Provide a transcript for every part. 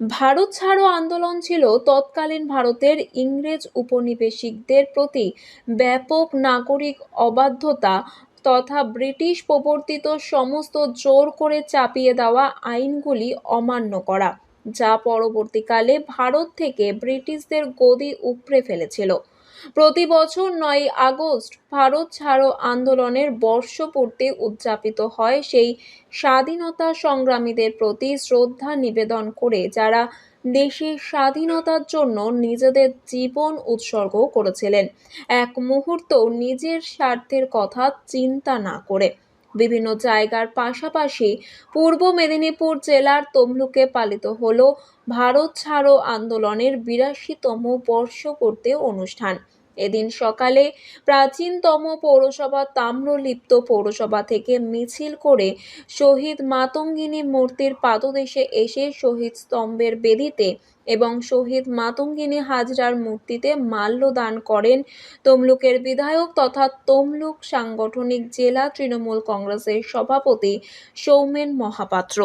ভারত ছাড়ো আন্দোলন ছিল তৎকালীন ভারতের ইংরেজ উপনিবেশিকদের প্রতি ব্যাপক নাগরিক অবাধ্যতা তথা ব্রিটিশ প্রবর্তিত সমস্ত জোর করে চাপিয়ে দেওয়া আইনগুলি অমান্য করা, যা পরবর্তীকালে ভারত থেকে ব্রিটিশদের গদি উপড়ে ফেলেছিল। প্রতি বছর নয় আগস্ট ভারত ছাড়ো আন্দোলনের বর্ষপূর্তি উদযাপিত হয়। সেই স্বাধীনতা সংগ্রামীদের প্রতি শ্রদ্ধা নিবেদন করে যারা দেশের স্বাধীনতার জন্য নিজেদের জীবন উৎসর্গ করেছিলেন। এক মুহূর্ত নিজের স্বার্থের কথা চিন্তা না করে বিভিন্ন জায়গার পাশাপাশি পূর্ব মেদিনীপুর জেলার তমলুকে পালিত হলো ভারত ছাড়ো আন্দোলনের বিরাশিতম বর্ষপূর্তি অনুষ্ঠান। এদিন সকালে প্রাচীনতম পৌরসভা তাম্রলিপ্ত পৌরসভা থেকে মিছিল করে শহীদ মাতঙ্গিনী মূর্তির পাদদেশে এসে শহীদ স্তম্ভের বেদিতে এবং শহীদ মাতঙ্গিনী হাজরার মূর্তিতে মাল্যদান করেন তমলুকের বিধায়ক তথা তমলুক সাংগঠনিক জেলা তৃণমূল কংগ্রেসের সভাপতি সৌমেন মহাপাত্র।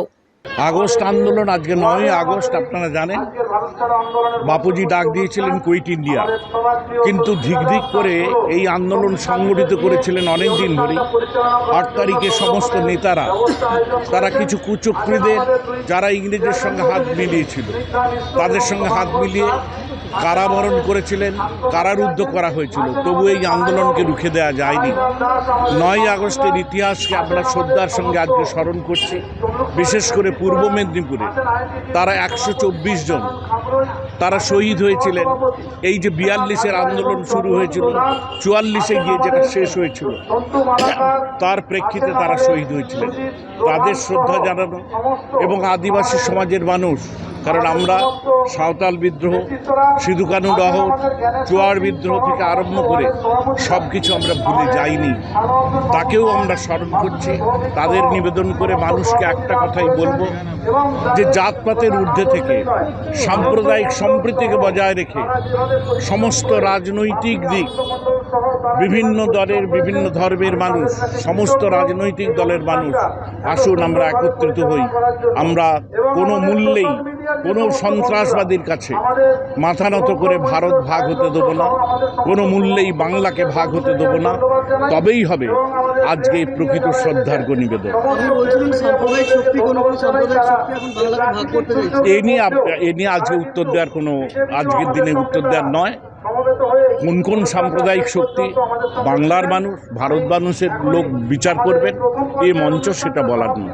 আগস্ট আন্দোলন আজকে নয়, আগস্ট আপনারা জানেন। বাপুজি ডাক দিয়েছিলেন কুইট ইন্ডিয়া। কিন্তু ধিক ধিক করে এই আন্দোলন সংগঠিত করেছিলেন অনেক দিন ধরে আট তারিখে সমস্ত নেতারা, তারা কিছু কুচক্রীদের, যারা ইংরেজের সঙ্গে হাত মিলিয়েছিল, তাদের সঙ্গে হাত মিলিয়ে কারাবরণ করেছিলেন, কারারুদ্ধ করা হয়েছিল। তবু এই আন্দোলনকে রুখে দেওয়া যায়নি। নয় আগস্টের ইতিহাসকে আমরা শ্রদ্ধার সঙ্গে আজকে স্মরণ করছি। বিশেষ করে পূর্ব মেদিনীপুরে তারা একশো চব্বিশ জন তারা শহীদ হয়েছিলেন। এই যে বিয়াল্লিশের আন্দোলন শুরু হয়েছিল, চুয়াল্লিশে গিয়ে যেটা শেষ হয়েছিল, তার প্রেক্ষিতে তারা শহীদ হয়েছিলেন। তাদের শ্রদ্ধা জানানো এবং আদিবাসী সমাজের মানুষ কারণ আমরা সাঁওতাল বিদ্রোহ সিধুকানু ডহ চুয়ার বিদ্রোহ থেকে আরম্ভ করে সব কিছু আমরা ভুলে যাইনি। তাকেও আমরা স্মরণ করছি। তাদের নিবেদন করে মানুষকে একটা কথাই বলব যে জাতপাতের ঊর্ধ্বে থেকে, সাম্প্রদায়িক সম্প্রীতিকে বজায় রেখে সমস্ত রাজনৈতিক দিক, বিভিন্ন দলের বিভিন্ন ধর্মের মানুষ, সমস্ত রাজনৈতিক দলের মানুষ আসুন আমরা একত্রিত হই। আমরা কোনো মূল্যেই কোনো সন্ত্রাসবাদীর কাছে মাথা নত করে ভারত ভাগ হতে দেবো না কোনো মূল্যেই বাংলাকে ভাগ হতে দেবো না তবেই হবে আজকে প্রকৃত শ্রদ্ধার নিবেদন। এ নিয়ে এ নিয়ে আজকে উত্তর দেওয়ার কোনো আজকের দিনে উত্তর দেওয়ার নয়। কোন কোন সাম্প্রদায়িক শক্তি বাংলার মানুষ ভারত মানুষের লোক বিচার করবেন এই মঞ্চ সেটা বলার নয়।